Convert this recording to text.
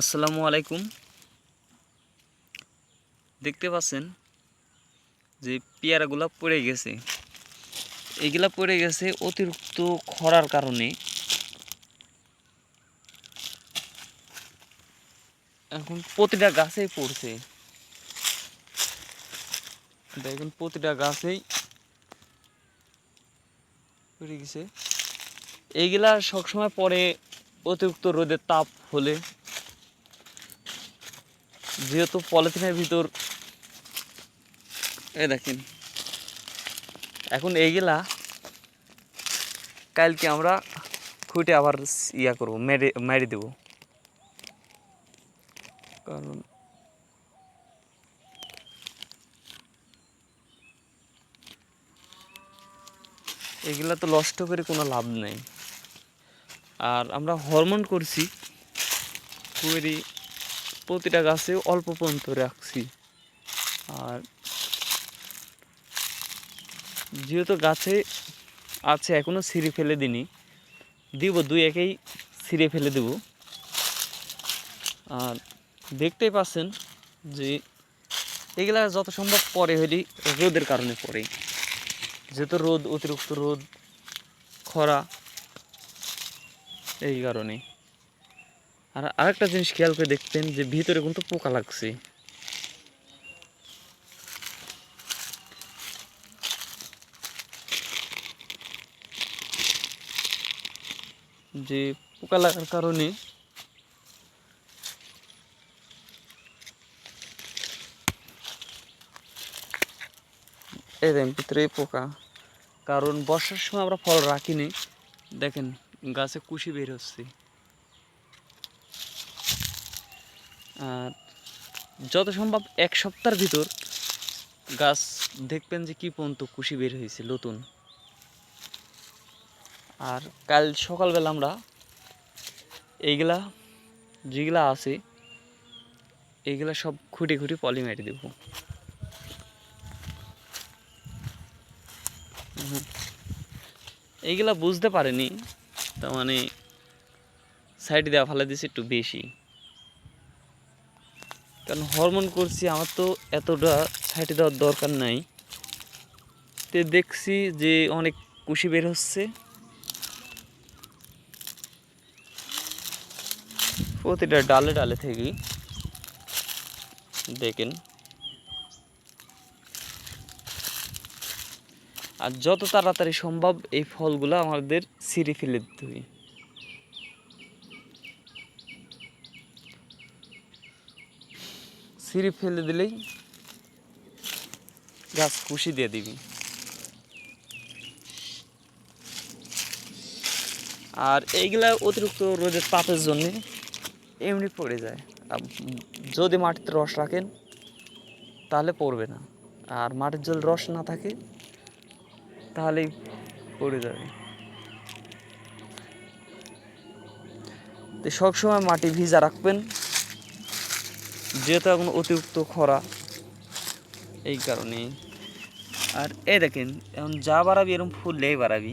আসসালামু আলাইকুম। দেখতে পাচ্ছেন যে পেয়ারাগুলা পড়ে গেছে। এইগুলা পড়ে গেছে অতিরিক্ত খরার কারণে। এখন প্রতিটা গাছেই পড়ছে। দেখুন প্রতিটা গাছেই পড়ে গেছে। এইগুলা সবসময় পরে অতিরিক্ত রোদের তাপ হলে যেহেতু পলিথিনের ভিতর, এই দেখেন, এখন এইগুলা কালকে আমরা খুঁটে আবার ইয়া করব, মেরে মেরে দেবো। কারণ এগুলা তো নষ্ট করে কোনো লাভ নেই। আর আমরা হরমোন করছি খুবই প্রতিটা গাছে অল্প পর্যন্ত রাখছি। আর যেহেতু গাছে আছে এখনও ছিঁড়ে ফেলে দিনি দিব দুই একেই ছিঁড়ে ফেলে দেব। আর দেখতেই পাচ্ছেন যে এগুলা যত সম্ভব পরে হলি রোদের কারণে পড়ে যেহেতু রোদ, অতিরিক্ত রোদ, খরা, এই কারণে। আর আরেকটা জিনিস খেয়াল করে দেখতেন যে ভিতরে কিন্তু পোকা লাগছে। যে পোকা লাগার কারণে দেখেন ভিতরে পোকা। কারণ বর্ষার সময় আমরা ফল রাখিনি দেখেন গাছে কুশি বের হচ্ছে আর যত সম্ভব এক সপ্তাহের ভিতর গাছ দেখবেন যে কি পর্যন্ত কুশি বের হয়েছে নতুন। আর কাল সকালবেলা আমরা এইগুলা যেগুলা আছে, এইগুলা সব খুঁটি খুঁটি পলি মেরে দেব। এইগুলা বুঝতে পারেনি, তার মানে সাইড দেওয়া ফেলে দিছে একটু বেশি। কারণ হরমোন করছি, আমার তো এতটা সাইডে দেওয়ার দরকার নাই। তে দেখছি যে অনেক কুশি বের হচ্ছে। প্রতিটা ডালে ডালে থেকেই দেখেন। আর যত তাড়াতাড়ি সম্ভব এই ফলগুলো আমাদের ছিঁড়ে ফেলে দিতে হবে। ছিঁড়ে ফেলে দিলেই গাছ খুশি দিয়ে দিবি। আর এইগুলা অতিরিক্ত রোদের তাপের জন্যে এমনি পড়ে যায়। যদি মাটিতে রস রাখেন, তাহলে পড়বে না। আর মাটির জল রস না থাকে, তাহলেই পড়ে যাবে। তো সবসময় মাটি ভিজা রাখবেন। যেহেতু এখন অতিরিক্ত খরা, এই কারণে আর এই দেখেন, এখন যা বাড়াবি, এরকম ফুললেই বাড়াবি।